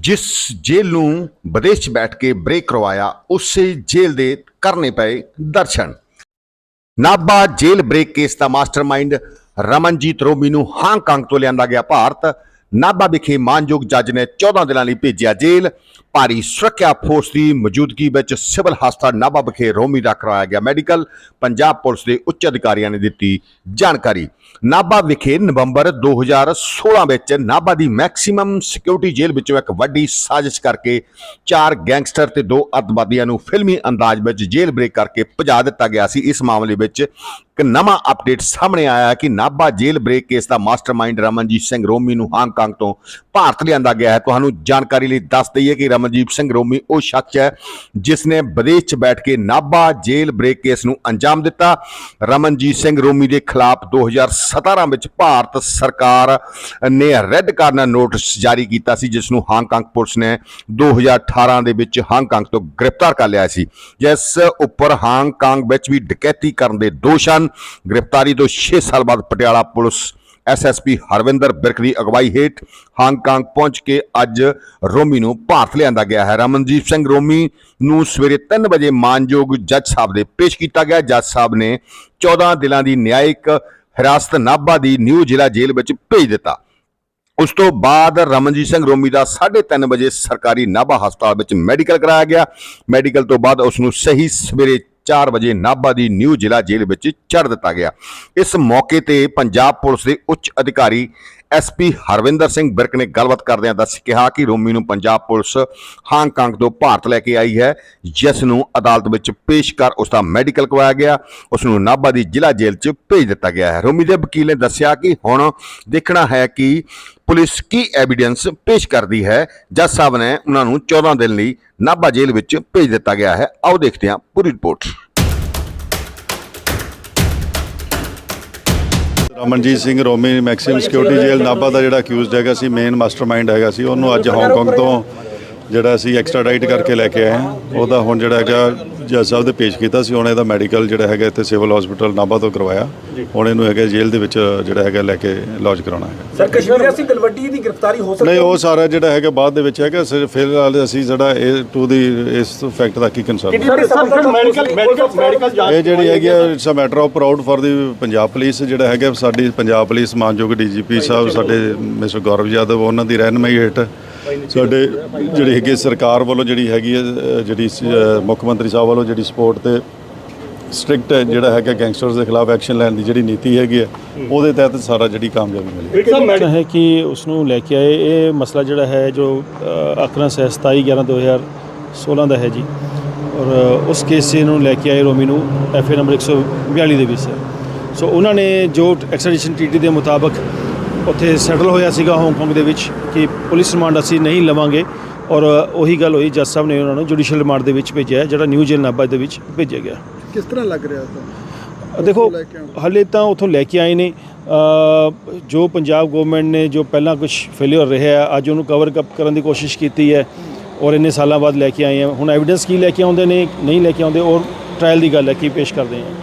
ਜਿਸ ਜੇਲ੍ਹ ਨੂੰ ਵਿਦੇਸ਼ 'ਚ ਬੈਠ ਕੇ ਬ੍ਰੇਕ ਕਰਵਾਇਆ, ਉਸੇ ਜੇਲ੍ਹ ਦੇ ਕਰਨੇ ਪਏ ਦਰਸ਼ਨ। ਨਾਭਾ ਜੇਲ੍ਹ ਬ੍ਰੇਕ ਕੇਸ ਦਾ ਮਾਸਟਰਮਾਈਂਡ ਰਮਨਜੀਤ ਰੋਮੀ ਨੂੰ ਹਾਂਗਕਾਂਗ ਤੋਂ ਲਿਆਂਦਾ ਗਿਆ ਭਾਰਤ। ਨਾਭਾ ਵਿਖੇ ਮਾਨਯੋਗ ਜੱਜ ਨੇ 14 ਦਿਨਾਂ ਲਈ ਭੇਜਿਆ ਜੇਲ੍ਹ। ਭਾਰੀ ਸੁਰੱਖਿਆ ਫੋਰਸ ਦੀ ਮੌਜੂਦਗੀ ਵਿੱਚ ਸਿਵਲ ਹਸਪਤਾਲ ਨਾਭਾ ਵਿਖੇ ਰੋਮੀ ਦਾ ਕਰਵਾਇਆ ਗਿਆ ਮੈਡੀਕਲ। ਪੰਜਾਬ ਪੁਲਿਸ ਦੇ ਉੱਚ ਅਧਿਕਾਰੀਆਂ ਨੇ ਦਿੱਤੀ ਜਾਣਕਾਰੀ। ਨਾਭਾ ਵਿਖੇ ਨਵੰਬਰ 2016 ਵਿੱਚ ਨਾਭਾ ਦੀ ਮੈਕਸਿਮਮ ਸਿਕਿਉਰਿਟੀ ਜੇਲ੍ਹ ਵਿੱਚੋਂ ਇੱਕ ਵੱਡੀ ਸਾਜ਼ਿਸ਼ ਕਰਕੇ ਚਾਰ ਗੈਂਗਸਟਰ ਤੇ ਦੋ ਅੱਤਵਾਦੀਆਂ ਨੂੰ ਫਿਲਮੀ ਅੰਦਾਜ਼ ਵਿੱਚ ਜੇਲ੍ਹ ਬ੍ਰੇਕ ਕਰਕੇ ਭਜਾ ਦਿੱਤਾ ਗਿਆ ਸੀ। ਇਸ ਮਾਮਲੇ ਵਿੱਚ ਇੱਕ ਨਵਾਂ ਅਪਡੇਟ ਸਾਹਮਣੇ ਆਇਆ ਕਿ ਨਾਭਾ ਜੇਲ੍ਹ ਬ੍ਰੇਕ ਕੇਸ ਦਾ ਮਾਸਟਰਮਾਈਂਡ ਰਮਨਜੀਤ ਸਿੰਘ ਰੋਮੀ ਨੂੰ ਹਾਂਗਕਾਂਗ ਤੋਂ ਭਾਰਤ ਲਿਆਂਦਾ ਗਿਆ ਹੈ। ਤੁਹਾਨੂੰ ਜਾਣਕਾਰੀ ਲਈ ਦੱਸ ਦਈਏ ਕਿ ਰਮਨਜੀਤ ਸਿੰਘ ਰੋਮੀ ਉਹ ਸ਼ਖਸ ਹੈ ਜਿਸ ਨੇ ਵਿਦੇਸ਼ 'ਚ ਬੈਠ ਕੇ ਨਾਭਾ ਜੇਲ੍ਹ ਬ੍ਰੇਕ ਕੇਸ ਨੂੰ ਅੰਜਾਮ ਦਿੱਤਾ। ਰਮਨਜੀਤ ਸਿੰਘ ਰੋਮੀ ਦੇ ਖਿਲਾਫ 2017 ਵਿੱਚ ਭਾਰਤ ਸਰਕਾਰ ਨੇ ਰੈੱਡ ਕਾਰਨਰ ਨੋਟਿਸ ਜਾਰੀ ਕੀਤਾ ਸੀ, ਜਿਸ ਨੂੰ ਹਾਂਗਕਾਂਗ ਪੁਲਿਸ ਨੇ 2018 ਦੇ ਵਿੱਚ ਹਾਂਗਕਾਂਗ ਤੋਂ ਗ੍ਰਿਫਤਾਰ ਕਰ ਲਿਆ ਸੀ। ਜਿਸ ਉੱਪਰ ਹਾਂਗਕਾਂਗ ਵਿੱਚ ਵੀ ਡਕੈਤੀ ਕਰਨ ਦੇ ਦੋਸ਼ ਹਨ। ਗ੍ਰਿਫਤਾਰੀ ਤੋਂ 6 ਸਾਲ ਬਾਅਦ ਪਟਿਆਲਾ ਪੁਲਿਸ ਐਸਐਸਪੀ ਹਰਵਿੰਦਰ ਬਿਰਕ ਦੀ ਅਗਵਾਈ ਹੇਠ ਹਾਂਗਕਾਂਗ ਪਹੁੰਚ ਕੇ ਅੱਜ ਰੋਮੀ ਨੂੰ ਭਾਰਤ ਲਿਆਂਦਾ ਗਿਆ ਹੈ। ਰਮਨਜੀਤ ਸਿੰਘ ਰੋਮੀ ਨੂੰ ਸਵੇਰੇ 3 ਵਜੇ ਮਾਨਯੋਗ ਜੱਜ ਸਾਹਿਬ ਦੇ ਪੇਸ਼ ਕੀਤਾ ਗਿਆ। ਜੱਜ ਸਾਹਿਬ ਨੇ 14 ਦਿਨਾਂ ਦੀ ਨਿਆਇਕ ਹਿਰਾਸਤ ਨਾਭਾ ਦੀ ਨਿਊ ਜ਼ਿਲ੍ਹਾ ਜੇਲ੍ਹ ਵਿੱਚ ਭੇਜ ਦਿੱਤਾ। ਉਸ ਤੋਂ ਬਾਅਦ ਰਮਨਜੀਤ ਸਿੰਘ ਰੋਮੀ ਦਾ 3:30 ਵਜੇ ਸਰਕਾਰੀ ਨਾਭਾ ਹਸਪਤਾਲ ਵਿੱਚ ਮੈਡੀਕਲ ਕਰਾਇਆ ਗਿਆ। ਮੈਡੀਕਲ ਤੋਂ ਬਾਅਦ ਉਸ ਨੂੰ ਸਹੀ ਸਵੇਰੇ 4 ਵਜੇ ਨਾਭਾ ਦੀ ਨਿਊ ਜ਼ਿਲ੍ਹਾ ਜੇਲ੍ਹ ਵਿੱਚ ਛੱਡ ਦਿੱਤਾ ਗਿਆ। ਇਸ ਮੌਕੇ ਤੇ ਪੰਜਾਬ ਪੁਲਿਸ ਦੇ ਉੱਚ ਅਧਿਕਾਰੀ ਐਸਪੀ ਹਰਵਿੰਦਰ ਸਿੰਘ ਬਿਰਕ ਨੇ ਗੱਲਬਾਤ ਕਰਦਿਆਂ ਦੱਸ ਕਿਹਾ ਕਿ ਰੋਮੀ ਨੂੰ ਪੰਜਾਬ ਪੁਲਿਸ ਹਾਂਗਕਾਂਗ ਤੋਂ ਭਾਰਤ ਲੈ ਕੇ ਆਈ ਹੈ, ਜਿਸ ਨੂੰ ਅਦਾਲਤ ਵਿੱਚ ਪੇਸ਼ ਕਰ ਉਸ ਦਾ ਮੈਡੀਕਲ ਕਰਵਾਇਆ ਗਿਆ ਉਸ ਨੂੰ ਨਾਭਾ ਦੀ ਜ਼ਿਲ੍ਹਾ ਜੇਲ੍ਹ 'ਚ ਭੇਜ ਦਿੱਤਾ ਗਿਆ ਹੈ। ਰੋਮੀ ਦੇ ਵਕੀਲ ਨੇ ਦੱਸਿਆ ਕਿ ਹੁਣ ਦੇਖਣਾ ਹੈ ਕਿ ਪੁਲਿਸ ਕੀ ਐਵੀਡੈਂਸ ਪੇਸ਼ ਕਰਦੀ ਹੈ, ਜੱਜ ਸਾਹਿਬ ਨੇ ਉਹਨਾਂ ਨੂੰ 14 ਦਿਨ ਲਈ ਨਾਭਾ ਜੇਲ੍ਹ ਵਿੱਚ ਭੇਜ ਦਿੱਤਾ ਗਿਆ ਹੈ। ਆਓ ਦੇਖਦੇ ਹਾਂ ਪੂਰੀ report. Ramanjeet Singh Romi maximum security ਜੇਲ੍ਹ ਨਾਭਾ ਦਾ ਜਿਹੜਾ ਅਕਿਊਜ਼ਡ ਹੈਗਾ ਸੀ ਮੇਨ ਮਾਸਟਰਮਾਈਂਡ ਹੈਗਾ ਸੀ, ਉਹਨੂੰ ਅੱਜ ਹਾਂਗਕਾਂਗ ਤੋਂ ਜਿਹੜਾ ਅਸੀਂ ਐਕਸਟ੍ਰਾਡਾਈਟ ਕਰਕੇ ਲੈ ਕੇ ਆਏ ਹਾਂ। ਉਹਦਾ ਹੁਣ ਜਿਹੜਾ ਹੈਗਾ ਜੱਜ ਸਾਹਿਬ ਦੇ ਪੇਸ਼ ਕੀਤਾ ਸੀ ਹੁਣ ਇਹਦਾ ਮੈਡੀਕਲ ਜਿਹੜਾ ਹੈਗਾ ਇੱਥੇ ਸਿਵਲ ਹਸਪੀਟਲ ਨਾਭਾ ਤੋਂ ਕਰਵਾਇਆ। ਹੁਣ ਇਹਨੂੰ ਹੈਗਾ ਜੇਲ੍ਹ ਦੇ ਵਿੱਚ ਜਿਹੜਾ ਹੈਗਾ ਲੈ ਕੇ ਲੌਜ ਕਰਾਉਣਾ ਹੈ ਸਰ ਕਸ਼ਮੀਰ ਸਿੰਘ ਗਲਵੱਡੀ ਦੀ ਗ੍ਰਿਫਤਾਰੀ ਹੋ ਸਕਦੀ ਨਹੀਂ ਉਹ ਸਾਰਾ ਜਿਹੜਾ ਹੈਗਾ ਬਾਅਦ ਦੇ ਵਿੱਚ ਹੈਗਾ ਸਿਰਫ ਫਿਲਹਾਲ ਅਸੀਂ ਜਿਹੜਾ ਇਹ ਟੂ ਦੀ ਇਸ ਫੈਕਟ ਦਾ ਕੀ concern sir medical medical medical ਇਹ ਜਿਹੜੀ ਹੈਗੀ it's a matter of proud for the Punjab police ਜਿਹੜਾ ਹੈਗਾ ਸਾਡੀ ਪੰਜਾਬ ਪੁਲਿਸ ਮਾਨਯੋਗ ਡੀਜੀਪੀ ਸਾਹਿਬ ਸਾਡੇ ਮਿਸਟਰ ਗੌਰਵ ਯਾਦਵ ਉਹਨਾਂ ਦੀ ਰਹਿਨਮਾਈ ਹੇਠ ਸਾਡੇ ਜਿਹੜੀ ਹੈਗੀ ਸਰਕਾਰ ਵੱਲੋਂ ਜਿਹੜੀ ਹੈਗੀ ਹੈ, ਜਿਹੜੀ ਮੁੱਖ ਮੰਤਰੀ ਸਾਹਿਬ ਵੱਲੋਂ ਜਿਹੜੀ ਸਪੋਰਟ ਤੇ ਸਟ੍ਰਿਕਟ ਜਿਹੜਾ ਹੈਗਾ ਗੈਂਗਸਟਰਸ ਦੇ ਖਿਲਾਫ ਐਕਸ਼ਨ ਲੈਣ ਦੀ ਜਿਹੜੀ ਨੀਤੀ ਹੈਗੀ ਹੈ ਉਹਦੇ ਤਹਿਤ ਸਾਰਾ ਜਿਹੜੀ ਕਾਮਯਾਬੀ ਮਿਲੀ। ਹੈ ਕਿ ਉਸ ਨੂੰ ਲੈ ਕੇ ਆਏ ਇਹ ਮਸਲਾ ਜਿਹੜਾ ਹੈ ਜੋ ਅ, ਅਕਰੰਸ ਹੈ 27 11 2016 ਦਾ ਹੈ ਜੀ। ਔਰ ਉਸ ਕੇਸ ਨੂੰ ਲੈ ਕੇ ਆਏ ਰੋਮੀ ਨੂੰ ਐਫ ਏ ਨੰਬਰ 142 ਦੇ ਵਿੱਚ। ਹੈ ਸੋ ਉਹਨਾਂ ਨੇ ਜੋ ਐਕਸਟ੍ਰੈਡੀਸ਼ਨ ਟ੍ਰੀਟੀ ਦੇ ਮੁਤਾਬਕ ਉੱਥੇ ਸੈਟਲ ਹੋਇਆ ਸੀਗਾ ਹਾਂਗਕਾਂਗ ਦੇ ਵਿੱਚ ਕਿ ਪੁਲਿਸ ਰਿਮਾਂਡ ਅਸੀਂ ਨਹੀਂ ਲਵਾਂਗੇ। ਔਰ ਉਹੀ ਗੱਲ ਹੋਈ ਜੱਜ ਸਾਹਿਬ ਨੇ ਉਹਨਾਂ ਨੂੰ ਜੁਡੀਸ਼ੀਅਲ ਰਿਮਾਂਡ ਦੇ ਵਿੱਚ ਭੇਜਿਆ ਹੈ, ਜਿਹੜਾ ਨਿਊ ਜੇਲ੍ਹ ਨਾਭਾ ਦੇ ਵਿੱਚ ਭੇਜਿਆ ਗਿਆ। ਕਿਸ ਤਰ੍ਹਾਂ ਲੱਗ ਰਿਹਾ ਤੁਹਾਨੂੰ ਦੇਖੋ? ਹਲੇ ਤਾਂ ਉਥੋਂ ਲੈ ਕੇ ਆਏ ਨੇ। ਜੋ ਪੰਜਾਬ ਗਵਰਨਮੈਂਟ ਨੇ ਜੋ ਪਹਿਲਾਂ ਕੁਝ ਫੇਲਿਅਰ ਰਿਹਾ ਹੈ, ਅੱਜ ਉਹਨੂੰ ਕਵਰ ਅਪ ਕਰਨ ਦੀ ਕੋਸ਼ਿਸ਼ ਕੀਤੀ ਹੈ ਔਰ ਇੰਨੇ ਸਾਲਾਂ ਬਾਅਦ ਲੈ ਕੇ ਆਏ ਆ। ਹੁਣ ਐਵੀਡੈਂਸ ਕੀ ਲੈ ਕੇ ਆਉਂਦੇ ਨੇ ਨਹੀਂ ਲੈ ਕੇ ਆਉਂਦੇ ਔਰ ਟ੍ਰਾਇਲ ਦੀ ਗੱਲ ਹੈ ਕੀ ਪੇਸ਼ ਕਰਦੇ ਆ।